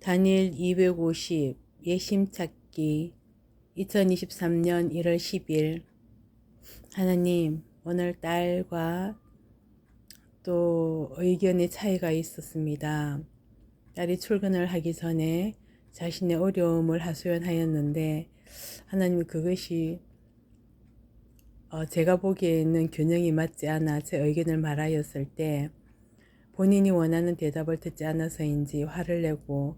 단일 250 예심 찾기 2023년 1월 10일 하나님 오늘 딸과 또 의견의 차이가 있었습니다. 딸이 출근을 하기 전에 자신의 어려움을 하소연하였는데 하나님 그것이 어, 제가 보기에는 균형이 맞지 않아 제 의견을 말하였을 때 본인이 원하는 대답을 듣지 않아서인지 화를 내고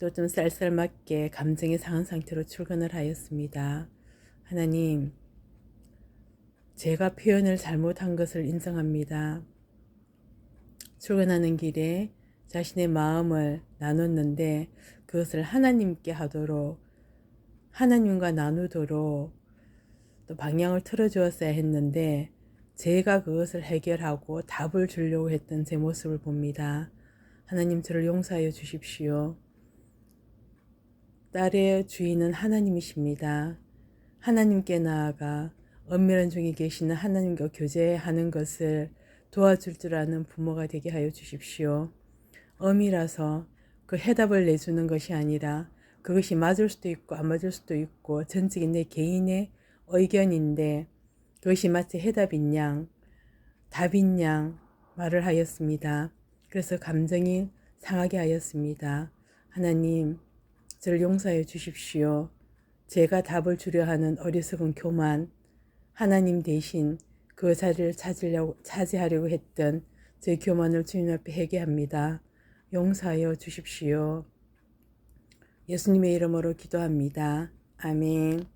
또 좀 쌀쌀맞게 감정이 상한 상태로 출근을 하였습니다. 하나님, 제가 표현을 잘못한 것을 인정합니다. 출근하는 길에 자신의 마음을 나눴는데 그것을 하나님께 하도록 하나님과 나누도록 또 방향을 틀어주었어야 했는데 제가 그것을 해결하고 답을 주려고 했던 제 모습을 봅니다. 하나님 저를 용서하여 주십시오. 딸의 주인은 하나님이십니다. 하나님께 나아가 엄밀한 중에 계시는 하나님과 교제하는 것을 도와줄 줄 아는 부모가 되게 하여 주십시오. 엄이라서 그 해답을 내주는 것이 아니라 그것이 맞을 수도 있고 안 맞을 수도 있고 전적인 내 개인의 의견인데 그것이 마치 해답인 양, 답인 양 말을 하였습니다. 그래서 감정이 상하게 하였습니다. 하나님, 저를 용서해 주십시오. 제가 답을 주려 하는 어리석은 교만, 하나님 대신 그 자리를 찾으려고, 차지하려고 했던 제 교만을 주님 앞에 회개합니다. 용서하여 주십시오. 예수님의 이름으로 기도합니다. 아멘.